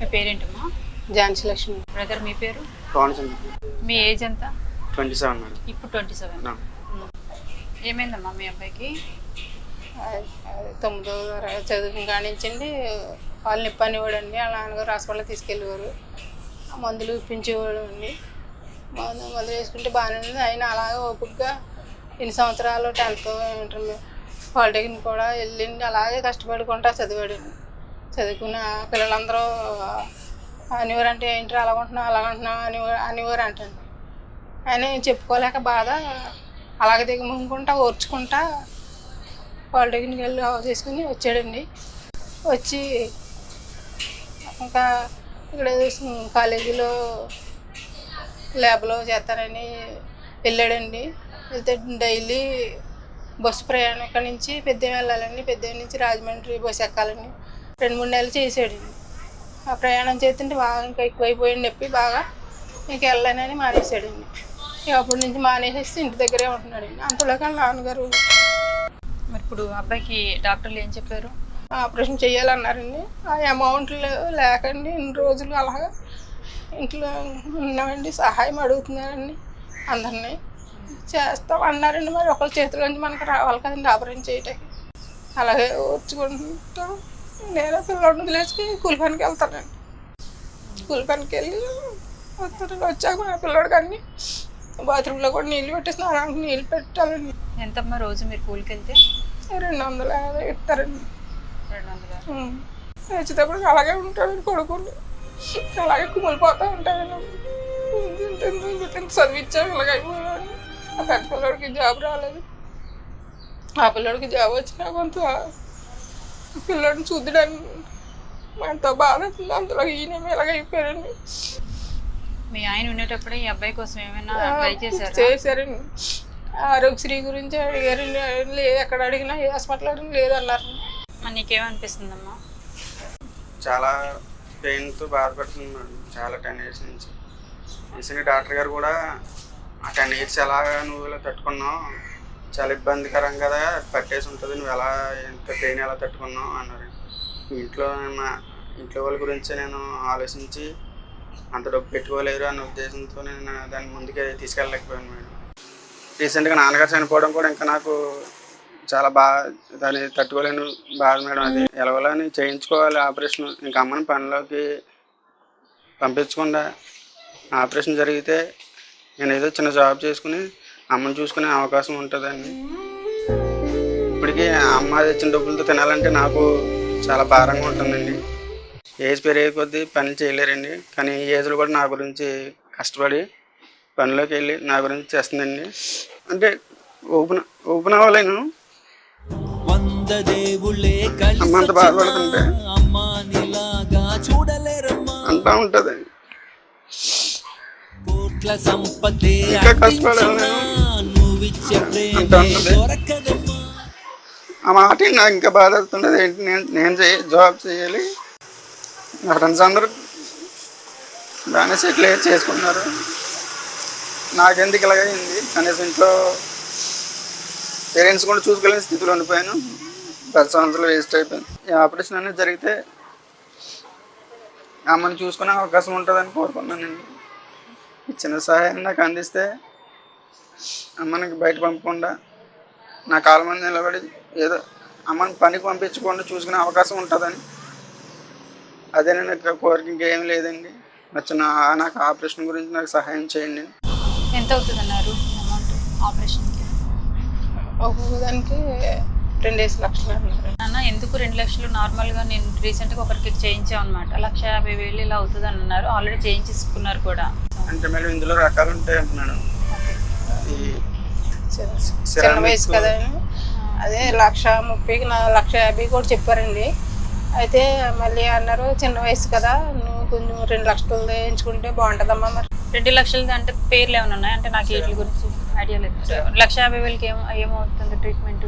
మీ పేరేంటమ్మా? ఝాన్సీ లక్ష్మి. బ్రదర్ మీ పేరు? మీ ఏజ్ ఎంత? ట్వంటీ సెవెన్ ఇప్పుడు ట్వంటీ సెవెన్. ఏమైందమ్మా మీ అబ్బాయికి? తొమ్మిదో చదువుకుని కానించండి వాళ్ళు నిప్పు అనేవాడండి వాళ్ళ నాన్నగారు హాస్పిటల్ తీసుకెళ్ళేవారు. ఆ మందులు ఇప్పించేవాడు అండి. మందు మందులు వేసుకుంటే బాగానే ఉంది ఆయన అలాగే ఓపికగా ఎన్ని సంవత్సరాలు టెన్త్ ఇంటర్ పాలిటెక్నిక్ కూడా వెళ్ళిండి అలాగే కష్టపడుకుంటా చదివాడండి చదువుకున్న పిల్లలందరూ అనేవారు అంటే ఏంటి అలా ఉంటున్నావు అలా ఉంటున్నావు అని అనేవారు అంటండి ఆయన చెప్పుకోలేక బాధ అలాగ దిగమనుకుంటా ఓర్చుకుంటా పాలిటెక్నిక్ వెళ్ళి చేసుకుని వచ్చాడండి. వచ్చి ఇంకా ఇక్కడ కాలేజీలో ల్యాబ్లో చేస్తానని వెళ్ళాడండి. వెళ్తే డైలీ బస్సు ప్రయాణం ఇక్కడ నుంచి పెద్ద వెళ్ళాలండి. పెద్ద నుంచి రాజమండ్రి బస్సు ఎక్కాలండి. రెండు మూడు నెలలు చేసాడండి ఆ ప్రయాణం చేస్తుంటే బాగా ఇంకా ఎక్కువైపోయింది నొప్పి బాగా ఇంక వెళ్ళానని మానేశాడండి ఇక అప్పటి నుంచి మానేసేసి ఇంటి దగ్గరే ఉంటున్నాడండి అంతలోకి నాన్నగారు. మరి ఇప్పుడు అబ్బాయికి డాక్టర్లు ఏం చెప్పారు? ఆపరేషన్ చేయాలన్నారండి. ఆ అమౌంట్ లేకండి. ఇన్ని రోజులు అలాగా ఇంట్లో ఉన్నామండి. సహాయం అడుగుతున్నారండి అందరినీ. చేస్తాం అన్నారండి. మరి ఒకళ్ళ చేతిలో నుంచి మనకు రావాలి కదండి ఆపరేషన్ చేయటానికి. అలాగే ఓర్చుకుంటాం నేను పిల్లడిని వదిలేసి కూలి పనికి వెళ్తానండి. కూలి పనికి వెళ్ళి వస్తానండి. వచ్చాక మా పిల్లడికి అన్ని బాత్రూంలో కూడా నీళ్ళు పెట్టి స్నానానికి నీళ్ళు పెట్టాలండి. ఎంతమ్మా రోజు మీరు కూలికి వెళ్తే? రెండు వందల యాభై ఇస్తారండి. రెండు వందల. వచ్చేటప్పుడు అలాగే ఉంటాడు కొడుకుని. అలాగే కుమిలిపోతూ ఉంటాడు చదివించాం ఇలాగ అయిపోయాడు ఆ పెద్ద పిల్లడికి జాబ్ రాలేదు. ఆ పిల్లడికి జాబ్ వచ్చినా కొంత పిల్లడిని చూద్దడానికి ఎంతో బాధ అందులో ఈయన ఇలాగ అయిపోయారండి మీ ఆయన ఉండేటప్పుడే ఈ అబ్బాయి కోసం ఏమైనా ట్రై చేశారా? చేశారండి ఆరోగ్యశ్రీ గురించి అడిగారండి లేదు ఎక్కడ అడిగినా ఏ హాస్పిటల్ అడిగినా లేదన్నారు మరి నీకేమనిపిస్తుందమ్మా? చాలా పెయిన్తో బాధపడుతున్నాడు చాలా టెన్ ఇయర్స్ నుంచి. రీసెంట్గా డాక్టర్ గారు కూడా ఆ టెన్ ఇయర్స్ ఎలా నువ్వు ఇలా తట్టుకున్నావు? చాలా ఇబ్బందికరం కదా పట్టేసి ఉంటుంది నువ్వు ఎలా ఎంత పెయిన్ ఎలా తట్టుకున్నావు అన్నారు. ఇంట్లో మా ఇంట్లో వాళ్ళ గురించి నేను ఆలోచించి అంత డబ్బు పెట్టుకోలేరు అన్న ఉద్దేశంతో నేను దాన్ని ముందుకే తీసుకెళ్ళలేకపోయాను మేడం. రీసెంట్గా నాన్నగారు చనిపోవడం కూడా ఇంకా నాకు చాలా బాగా దాన్ని తట్టుకోలేను బాధ మేడం అది. ఎలవలని చేయించుకోవాలి ఆపరేషన్. ఇంకా అమ్మని పనిలోకి పంపించకుండా ఆపరేషన్ జరిగితే నేను ఏదో చిన్న జాబ్ చేసుకుని అమ్మని చూసుకునే అవకాశం ఉంటుందండి. ఇప్పటికీ అమ్మ తెచ్చిన డబ్బులతో తినాలంటే నాకు చాలా భారంగా ఉంటుందండి. ఏజ్ పెరిగే కొద్దీ పని చేయలేరండి. కానీ ఈ ఏజ్లో కూడా నా గురించి కష్టపడి పనిలోకి వెళ్ళి నా గురించి చేస్తుందండి. అంటే ఓపెన్ ఓపెన్ అవ్వలేను. అమ్మ అంత బాధపడుతుంటే అంతా ఉంటుంది కోట్ల సంపదే. నువ్విచ్చే ఆ మాట నాకు ఇంకా బాధ అవుతున్నది ఏంటి? నేను నేను చేయ జాబ్ చేయాలి. నా ఫ్రెండ్స్ అందరూ బాగానే సెటిల్ అయ్యి చేసుకున్నారు. నాకెందుకు ఇలాగైంది కనీసం ఇంట్లో పేరెంట్స్ కూడా చూసుకోలేని స్థితిలో ఉండిపోయాను. పది సంవత్సరాలు వేస్ట్ అయిపోయింది. ఆపరేషన్ అనేది జరిగితే అమ్మని చూసుకునే అవకాశం ఉంటుందని కోరుకున్నానండి చిన్న సహాయాన్ని నాకు అందిస్తే అమ్మనికి బయట పంపకుండా నా కాళ్ళ మీద నిలబడి ఏదో అమ్మని పనికి పంపించకుండా చూసుకునే అవకాశం ఉంటుందని అదే నేను కోరిక ఇంకేం లేదండి. నచ్చిన నాకు ఆపరేషన్ గురించి నాకు సహాయం చేయండి. ఎంత అవుతుంది అన్నారు అమౌంట్ ఆపరేషన్కి? రెండేసి లక్షలు అన్నారు. నాన్న ఎందుకు రెండు లక్షలు? నార్మల్గా నేను రీసెంట్గా ఒకరికి చేయించాం అనమాట లక్ష యాభై వేలు ఇలా అవుతుంది అని అన్నారు ఆల్రెడీ చేయించేసుకున్నారు కూడా. అంటే మేడం ఇందులో రకాలు ఉంటాయి అంటున్నాను ఈ చిన్న వయసు కదా అదే లక్ష ముప్పైకి నా లక్ష యాభై కూడా చెప్పారండి. అయితే మళ్ళీ అన్నారు చిన్న వయసు కదా నువ్వు కొంచెం రెండు లక్షలు వేయించుకుంటే బాగుంటుందమ్మా మరి. రెండు లక్షలు అంటే పేర్లు ఏమైనా ఉన్నాయి? అంటే నాకు వీటి గురించి ఐడియా లేదు. లక్ష యాభై వేలకి ఏం ఏమవుతుంది ట్రీట్మెంట్?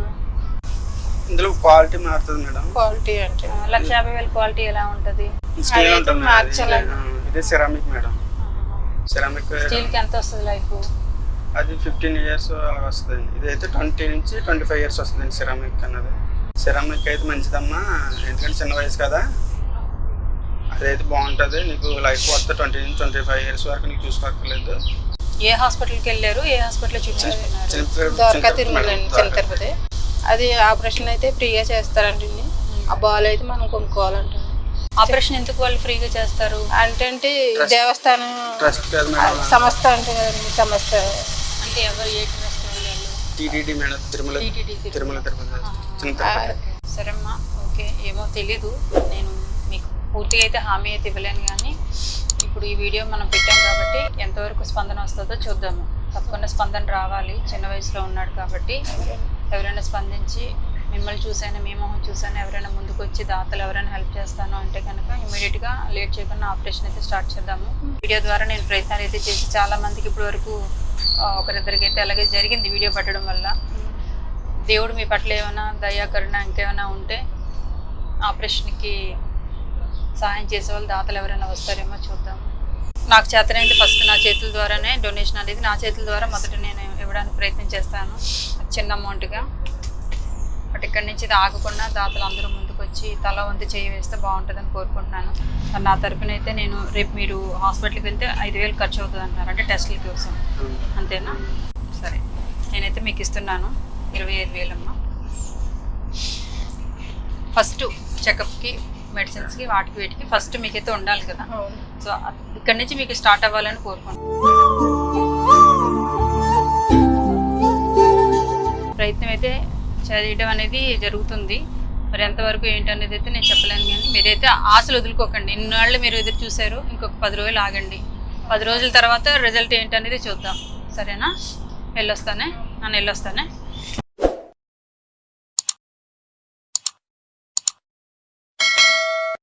ఇందులో క్వాలిటీ మారుతుంది మేడం. క్వాలిటీ అంటే. లక్ష యాభై వేల క్వాలిటీ ఎలా ఉంటుంది? మేడం. మార్చాలండి. ఇదే సిరామిక్ మేడం. సిరామిక్ స్టీల్కి ఎంత వస్తుంది లైఫ్ అది ఫిఫ్టీన్ ఇయర్స్ అలా వస్తుంది. ఇదైతే ట్వంటీ నుంచి ట్వంటీ ఫైవ్ ఇయర్స్ వస్తుంది సిరామిక్ అన్నది. సిరామిక్ అయితే మంచిదమ్మా ఎందుకంటే చిన్న వయసు కదా. ఇదైతే బాగుంటుంది. నీకు లైఫ్ వస్తే ట్వంటీ నుంచి ట్వంటీ ఫైవ్ ఇయర్స్ వరకు నీకు చూసుకోక్కర్లేదు. ఏ హాస్పిటల్కి వెళ్ళారు? ఏ ద్వారకా. తిరుపతి. అది ఆపరేషన్ అయితే ఫ్రీగా చేస్తారంటండి ఆ బాల్ అయితే మనం కొనుక్కోవాలంటండి ఆపరేషన్ ఎందుకు వాళ్ళు ఫ్రీగా చేస్తారు? అంటే అంటే దేవస్థానం సంస్థ అంటే కదండి సంస్థ అంటే ఎవరు ఏ ట్రస్ట్ వాళ్ళు TTD madam Tirumala TTD Tirumala. Tirupati చిన్న తిరుపతి సరేమ్మా. ఓకే. ఏమో తెలీదు. నేను మీకు పూర్తిగా అయితే హామీ అయితే ఇవ్వలేను కానీ ఇప్పుడు ఈ వీడియో మనం పెట్టాం కాబట్టి ఎంతవరకు స్పందన వస్తుందో చూద్దాము. తప్పకుండా స్పందన రావాలి. చిన్న వయసులో ఉన్నాడు కాబట్టి ఎవరైనా స్పందించి మిమ్మల్ని చూసైనా మీ మొహం చూసాను ఎవరైనా ముందుకు వచ్చి దాతలు ఎవరైనా హెల్ప్ చేస్తాను అంటే కనుక ఇమీడియట్గా లేట్ చేయకుండా ఆపరేషన్ అయితే స్టార్ట్ చేద్దాము. వీడియో ద్వారా నేను ప్రయత్నాలు అయితే చేసి చాలా మందికి ఇప్పటి వరకు ఒకరిద్దరికైతే ఒకరిద్దరికి అయితే అలాగే జరిగింది వీడియో పెట్టడం వల్ల. దేవుడు మీ పట్ల ఏమైనా దయాకరణ ఇంకేమైనా ఉంటే ఆపరేషన్కి సహాయం చేసే వాళ్ళు దాతలు ఎవరైనా వస్తారేమో చూద్దాం. నాకు చేతనైతే ఫస్ట్ నా చేతుల ద్వారానే డొనేషన్ అనేది. నా చేతుల ద్వారా మొదట నేను ఇవ్వడానికి ప్రయత్నం చేస్తాను. చిన్న అమౌంట్గా బట్ ఇక్కడి నుంచి ఇది ఆగకుండా దాతలు అందరూ ముందుకు వచ్చి తల వంతు చేయి వేస్తే బాగుంటుందని కోరుకుంటున్నాను. మరి నా తరపున అయితే నేను రేపు మీరు హాస్పిటల్కి వెళ్తే ఐదు వేలు ఖర్చు అవుతుంది అంటున్నారు అంటే టెస్టుల కోసం. అంతేనా? సరే. నేనైతే మీకు ఇస్తున్నాను. ఇరవై ఐదు వేలమ్మా. ఫస్ట్ చెకప్కి మెడిసిన్స్కి వాటికి వీటికి ఫస్ట్ మీకైతే ఉండాలి కదా. సో ఇక్కడి నుంచి మీకు స్టార్ట్ అవ్వాలని కోరుకుంటున్నాను. ప్రయత్నం అయితే చదివడం అనేది జరుగుతుంది. మరి ఎంతవరకు ఏంటనేది అయితే నేను చెప్పలేను కానీ మీరైతే ఆశలు వదులుకోకండి. ఇన్నాళ్ళు మీరు ఎదురు చూశారు ఇంకొక పది రోజులు ఆగండి. పది రోజుల తర్వాత రిజల్ట్ ఏంటనేది చూద్దాం. సరేనా? వెళ్ళొస్తానే? నన్ను వెళ్ళొస్తానే?